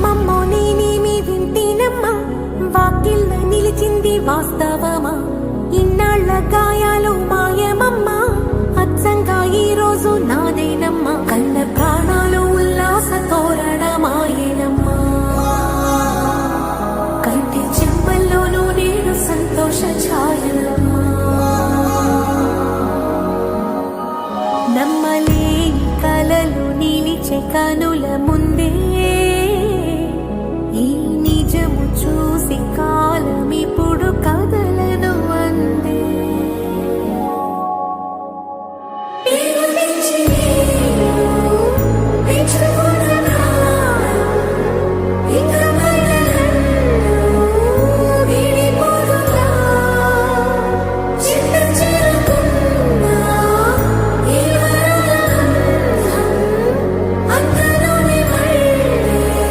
నమ్మమ్మో నేనేమి వింటేనమ్మా? వాకిళ్ళ నిలిచింది వాస్తవమా? ఇన్నాళ్ళ గాయాలు మాయమమ్మా? అచ్చంగా ఈ రోజు నాదేనమ్మా? కన్న ప్రాణాలు ఉల్లాస తోరణమాయేనమ్మా కంటి చెంబల్లోనూ నేను సంతోష ఛాయనమ్మా నమ్మలే కలలు నిలిచే కనుల ముందే